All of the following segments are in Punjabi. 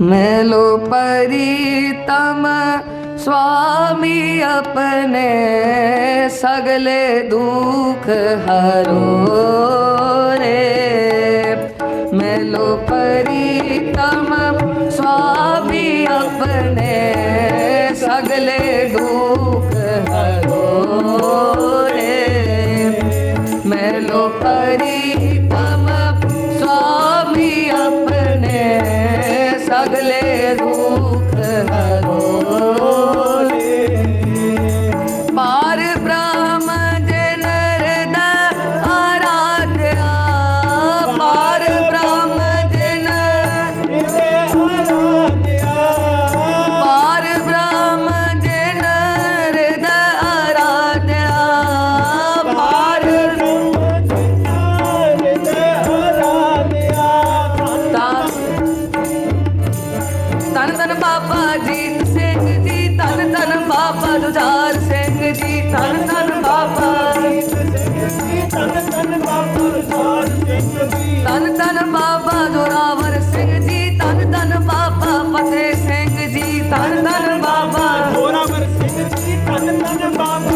मेलो परितम स्वामी अपने सगले दुख हरो रे। मेलो परितम स्वामी अपने सगले दुख ਧਨ ਤਨ ਬਾਬਾ ਜੀਤ ਸਿੰਘ ਜੀ ਤਨ ਧਨ ਬਾਬਾ ਜੁਝਾਰ ਸਿੰਘ ਜੀ ਤਨ ਧਨ ਬਾਬਾ। ਤਨ ਧਨ ਬਾਬਾ ਜੋਰਾਵਰ ਸਿੰਘ ਜੀ ਤਨ ਧਨ ਬਾਬਾ ਫਤਿਹ ਸਿੰਘ ਜੀ ਤਨ ਧਨ ਬਾਬਾ। ਪਾਰ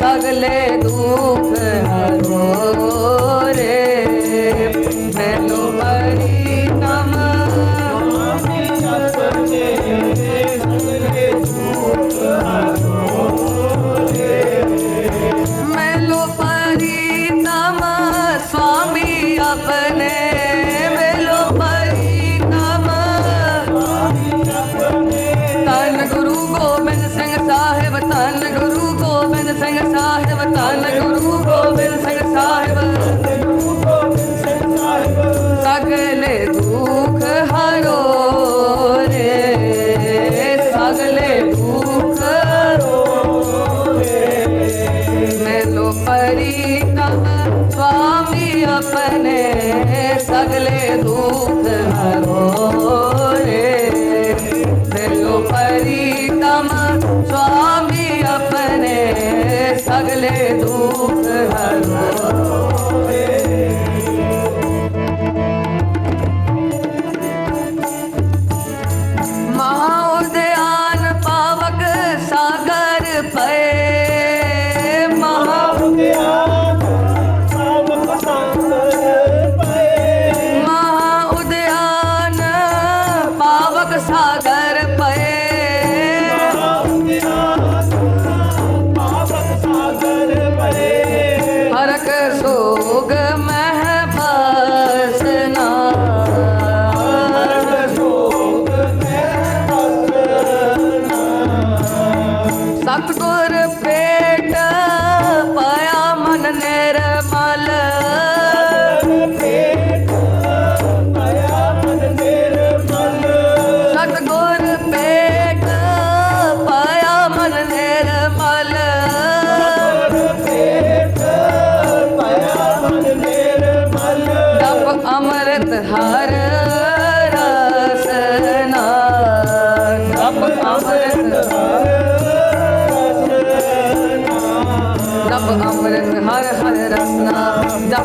सगले दुख हरो। दुख हरो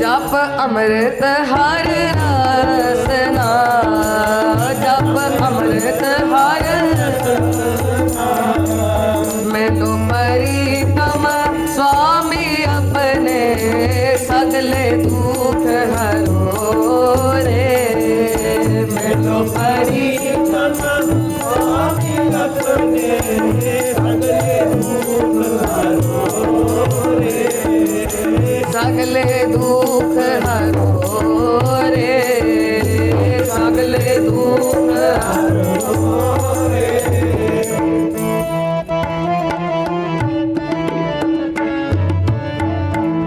जप अमृत हर रसना। जप अमृत हर मैं तो परितम स्वामी अपने सगले दुख हरो रे मैं तो परितम स्वामी अपने ਸਗਲੇ ਦੁੱਖ ਹਰੋ ਰੇ ਸਗਲੇ ਦੁਖ ਹਰੋ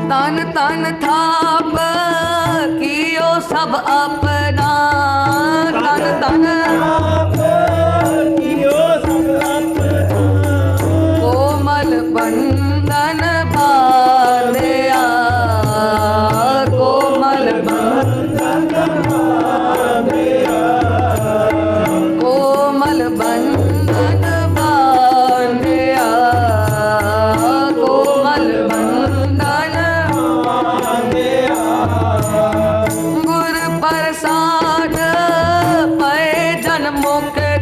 ਤਨ ਤਨ ਥਾਪ ਕੀਓ ਸਭ ਆਪ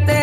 ਤੇ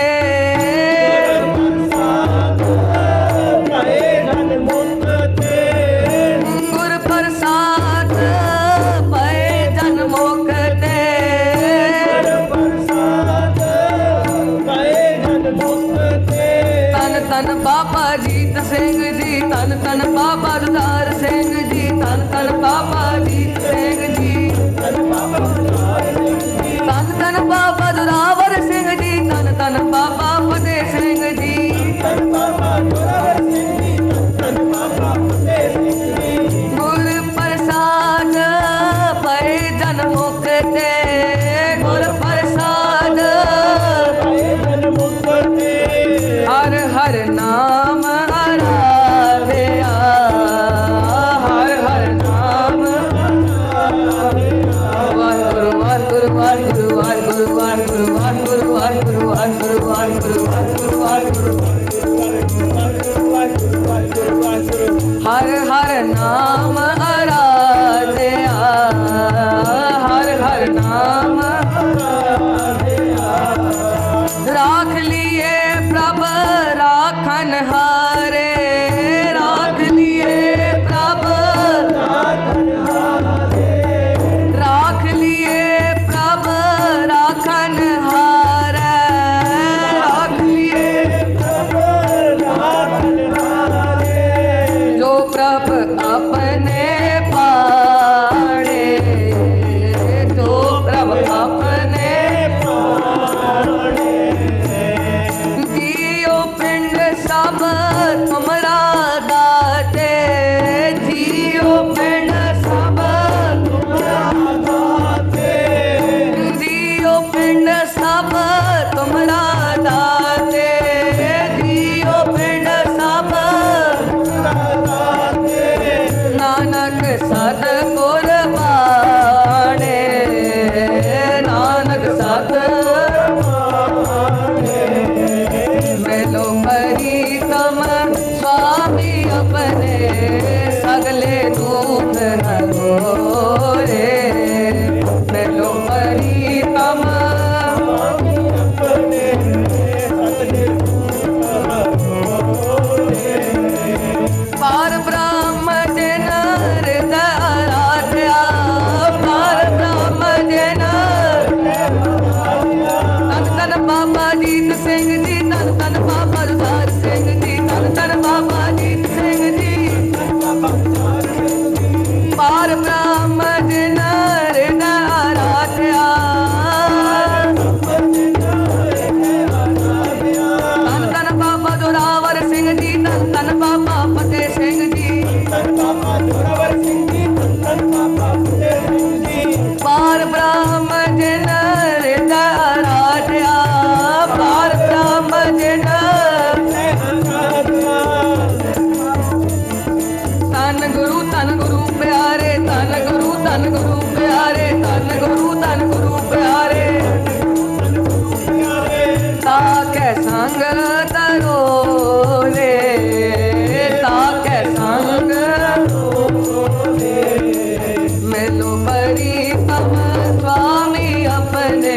ਧੰਨ ਗੁਰੂ ਪਿਆਰੇ, ਧੰਨ ਗੁਰੂ ਧੰਨ ਗੁਰੂ ਪਿਆਰੇ ਤਾਕੈ ਸੰਗ ਤਰੋ ਰੇ ਤਾਕੈ ਸੰਗ ਮੈਨੂੰ ਪਰੀ ਤਮ ਸੁਆਮੀ ਆਪਣੇ,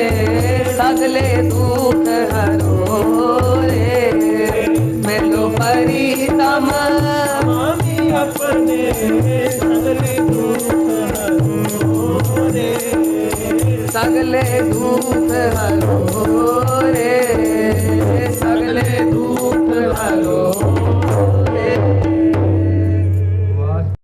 ਸਗਲੇ ਦੁਖ ਹਰੋ ਰੇ ਮੇਲੋ ਪਰੀ ਤਮ ਸਗਲੇ ਧੂਪ ਹਲੋ ਰੇ। ਸਗਲੇ ਧੂਪ ਹਲੋ